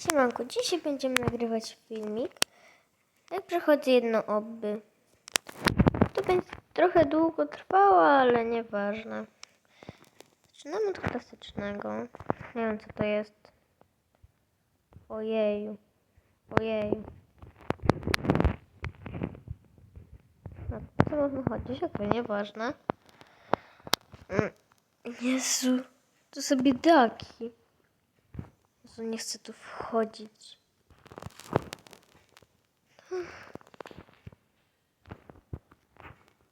Siemanko, dzisiaj będziemy nagrywać filmik. Jak przechodzi jedno obby. To będzie trochę długo trwało, ale nieważne. Zaczynamy od klasycznego. Nie wiem co to jest. Ojeju. Ojeju. No, co można chodzić? Okej, nieważne. Mm, Jezu, to są biedaki. Jezu, nie chcę tu wchodzić.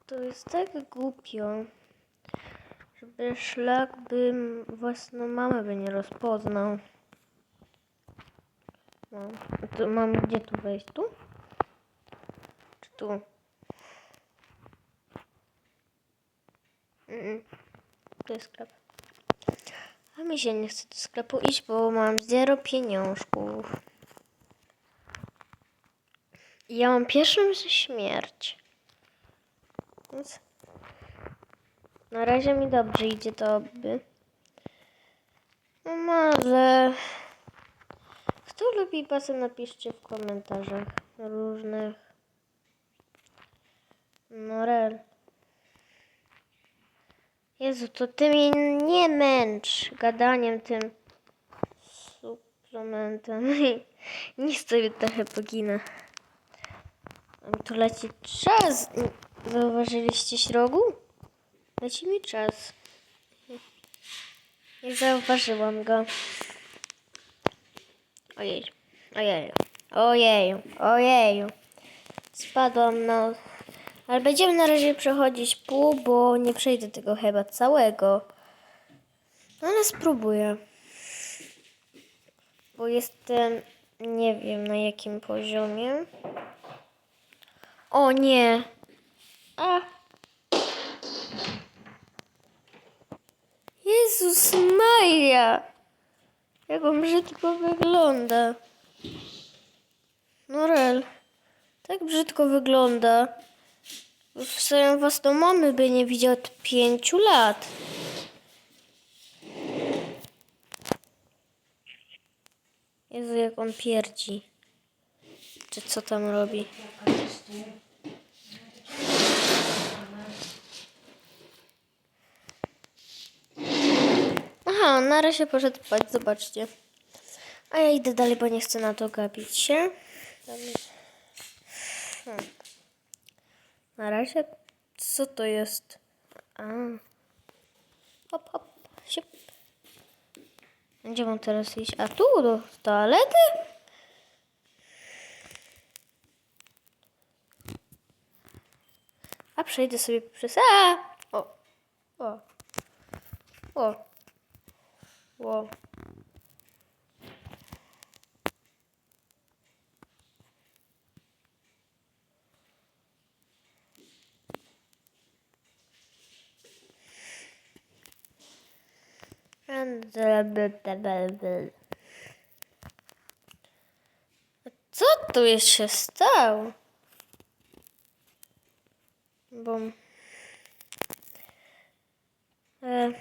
To jest tak głupio, żeby szlak bym własną mamę by nie rozpoznał. No, to mam gdzie tu wejść? Tu? Czy tu? To jest sklep. A mi się nie chce do sklepu iść, bo mam zero pieniążków. I Ja mam pierwszą śmierć. Więc na razie mi dobrze idzie to by. No może. Kto lubi basen napiszcie w komentarzach różnych. No rel. Jezu, to ty mnie nie męcz gadaniem tym suplementem. Niech sobie trochę poginę. Tu leci czas. Zauważyliście śrogu? Leci mi czas. Nie zauważyłam go. Ojej. Ojeju. Ojeju. Ojeju. Spadłam na... Ale będziemy na razie przechodzić pół, bo nie przejdę tego chyba całego. No ale spróbuję. Bo jestem... Nie wiem na jakim poziomie. O nie. A. Jezus Maria. Jak on brzydko wygląda. Norel. Tak brzydko wygląda. W swoją własną mamy by nie widział od pięciu lat. Jezu, jak on pierdzi. Czy co tam robi? Aha, na razie poszedł spać, zobaczcie. A ja idę dalej, bo nie chcę na to gapić się. Hmm. Na razie, co to jest? A. Hop, hop, siup. Gdzie mam teraz iść? A tu, do toalety? A przejdę sobie przez... A! O! O! O! O! Co tu jest się stało? Bo... E,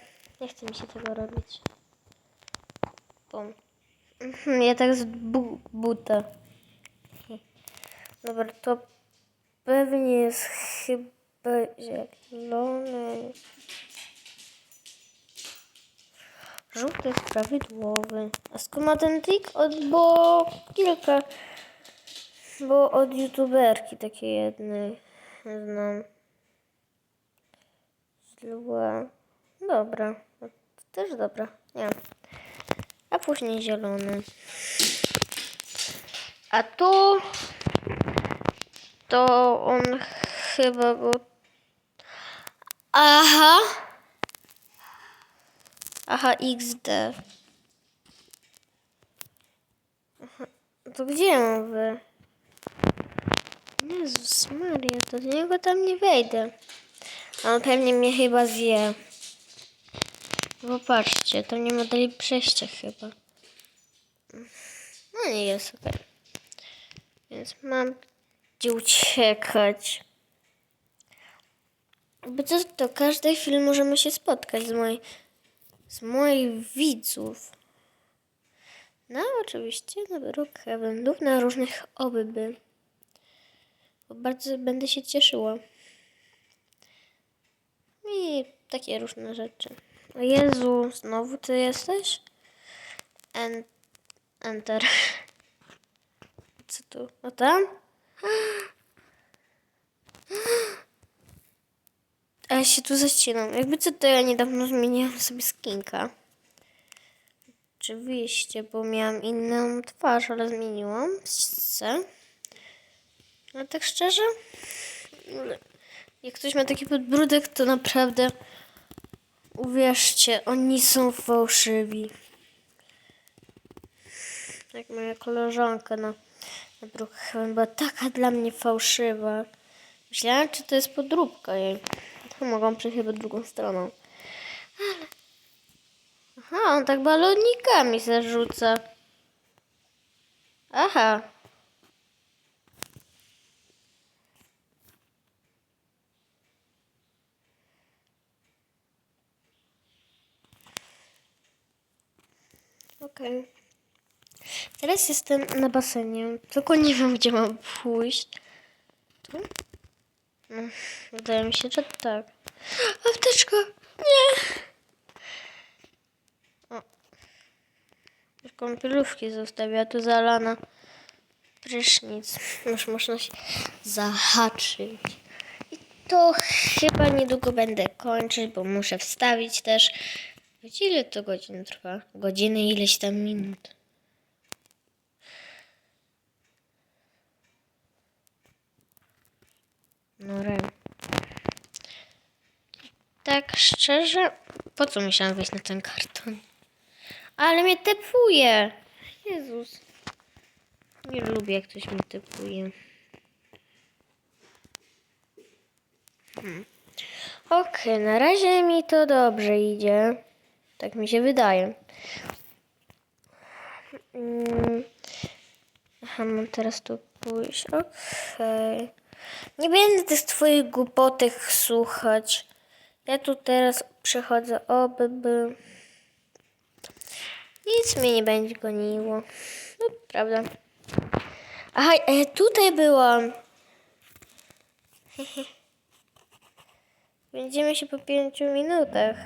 nie chce mi się tego robić. Bum. Ja tak z bu buta. Dobra, to pewnie jest chyba zielony. Żółty jest prawidłowy. A skąd ma ten trik? Od, bo kilka. Bo od youtuberki takiej jednej znam. Zła. Dobra. Też dobra. Nie. A później zielony. A tu to on chyba go. Aha. Aha, XD. Aha, to gdzie mam wy? Jezus Maria, to do niego tam nie wejdę. On pewnie mnie chyba zje. Bo patrzcie, tam nie ma dalej przejścia chyba. No nie jest okej. Więc mam gdzie uciekać. Jakby co, to każdej chwili możemy się spotkać z moich z moich widzów. No, oczywiście na Brookhaven lub na różnych obyby. Bo bardzo będę się cieszyła. I takie różne rzeczy. O Jezu, znowu ty jesteś? En enter. Co tu? O tam? A ja się tu zacinam. Jakby co to ja niedawno zmieniłam sobie skinka. Oczywiście, bo miałam inną twarz, ale zmieniłam. Se. Ale tak szczerze, jak ktoś ma taki podbródek, to naprawdę uwierzcie, oni są fałszywi. Jak moja koleżanka na, na Brookhaven była taka dla mnie fałszywa. Myślałam, czy to jest podróbka jej. Mogą przejść chyba drugą stroną. Ale... Aha, on tak balonikami zarzuca. Aha. Okej. Teraz jestem na basenie, tylko nie wiem, gdzie mam pójść. Tu? Wydaje mi się, że tak. Apteczka! Nie! O. Kąpielówki zostawia, tu zalana prysznic. Już można się zahaczyć. I to chyba niedługo będę kończyć, bo muszę wstawić też. Ile to godzin trwa? Godziny ileś tam minut. No re. Tak szczerze, po co musiałam wejść na ten karton? Ale mnie tepuje. Jezus. Nie lubię, jak ktoś mnie tepuje. Hmm. Okej, na razie mi to dobrze idzie. Tak mi się wydaje. Mm. Aha, mam teraz tu pójść. Okej. Nie będę tych twoich głupotek słuchać. Ja tu teraz przychodzę, oby by... Nic mnie nie będzie goniło. No, prawda. Aha, ja tutaj byłam. Będziemy się po pięciu minutach.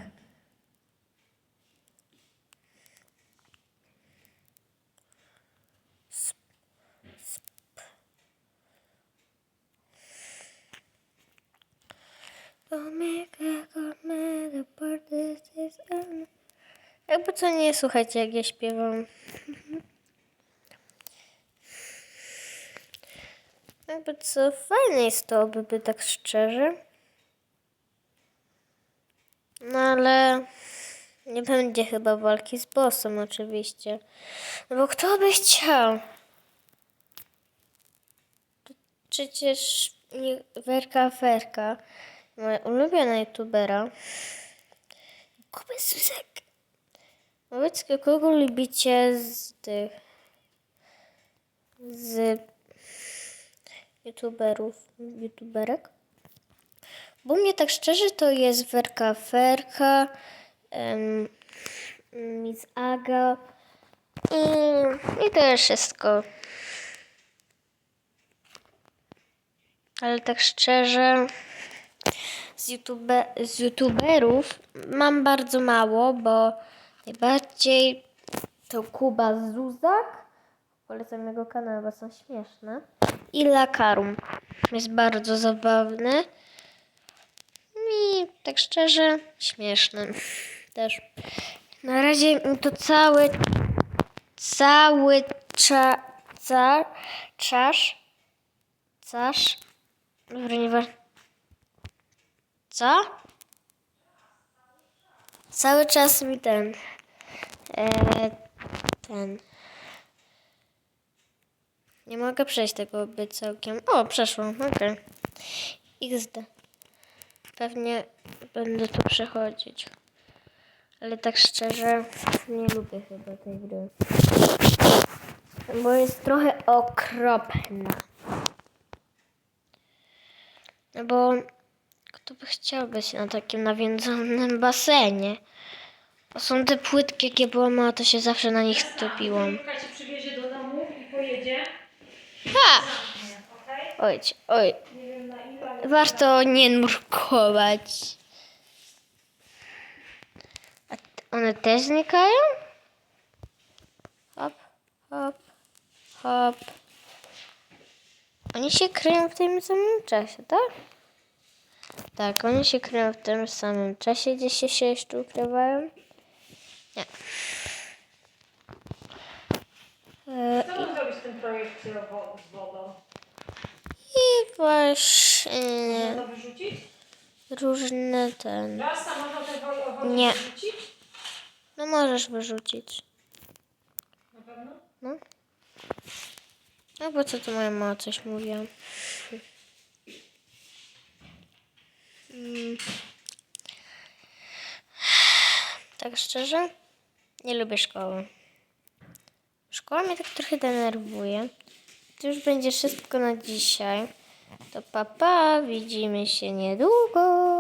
Jakby co nie słuchajcie, jak ja śpiewam. Jakby co fajne jest to, by tak szczerze. No ale nie będzie chyba walki z bossem oczywiście. No bo kto by chciał? Przecież Werka Ferka, moja ulubiona youtubera. Kuby Zuzek. Powiedz, kogo lubicie z tych z youtuberów, youtuberek? Bo mnie tak szczerze to jest Werka Ferka, um, Miss Aga i, i to jest wszystko. Ale tak szczerze z, YouTube, z youtuberów mam bardzo mało, bo najbardziej to Kuba Zuzak. Polecam jego kanał, bo są śmieszne. I Lakarum. Jest bardzo zabawny. I tak szczerze, śmieszny też. Na razie to cały, cały cza, ca, czasz, casz, dobra, nie wa- co? Cały czas mi ten, e, ten, nie mogę przejść tego by całkiem, o, przeszłam, okej, XD. Pewnie będę tu przechodzić. Ale tak szczerze, nie lubię chyba tej gry. Bo jest trochę okropna. No bo kto by chciał być na takim nawiedzonym basenie? To są te płytki, jakie była mała, to się zawsze na nich stopiłam. Julka cię przywiezie do domu i pojedzie. Ha! Okej? Oj, oj. Nie wiem na ile, ale... Warto nie nurkować. A t- one też znikają? Hop, hop, hop. Oni się kryją w tym samym czasie, tak? Tak, oni się kryją w tym samym czasie, gdzie się jeszcze ukrywają. Nie. E, Co mam zrobić z tym projektem wo- z wodą? I właśnie Można to wyrzucić? różne ten. Rasa, można tę wo- wodę Nie. wyrzucić? No możesz wyrzucić. Na pewno? No. No bo co tu moja mama coś mówiła? Mm. Tak szczerze, nie lubię szkoły. Szkoła mnie tak trochę denerwuje. To już będzie wszystko na dzisiaj. To papa, widzimy się niedługo.